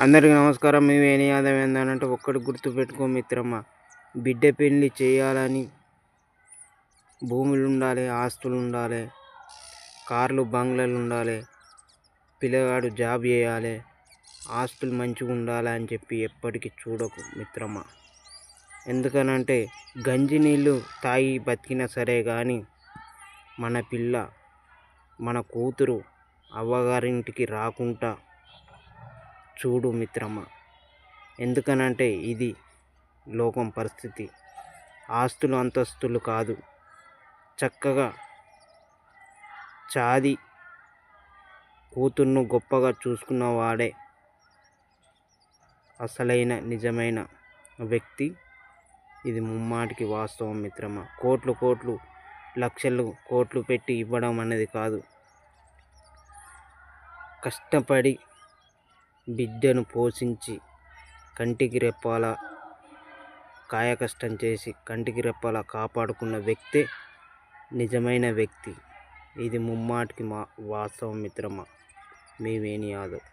అందరికీ నమస్కారం. మేము ఏం యాదవ్ ఏందనంటే ఒక్కటి గుర్తుపెట్టుకో మిత్రమా. బిడ్డ పెళ్ళి చేయాలని భూములు ఉండాలి ఆస్తులు ఉండాలి కార్లు బంగ్లాలు ఉండాలి పిల్లగాడు జాబ్ చేయాలి ఆస్తులు మంచిగా ఉండాలి అని చెప్పి ఎప్పటికీ చూడకు మిత్రమా. ఎందుకనంటే గంజి నీళ్ళు తాగి బతికినా సరే కానీ మన పిల్ల మన కూతురు అవ్వగారింటికి రాకుండా చూడు మిత్రమా ఎందుకనంటే ఇది లోకం పరిస్థితి. ఆస్తులు అంతస్తులు కాదు. చక్కగా చాది కూతుర్ను గొప్పగా చూసుకున్న వాడే అసలైన నిజమైన వ్యక్తి. ఇది ముమ్మాటికి వాస్తవం మిత్రమా. కోట్లు కోట్లు లక్షలు కోట్లు పెట్టి ఇవ్వడం అనేది కాదు. కష్టపడి బిడ్డను పోషించి కంటికి రెప్పాల కాయకష్టం చేసి కంటికి రెప్పాల కాపాడుకున్న వ్యక్తే నిజమైన వ్యక్తి. ఇది ముమ్మాటికి మా వాస్తవం మిత్రమా? మీ వేణి యాదవ్.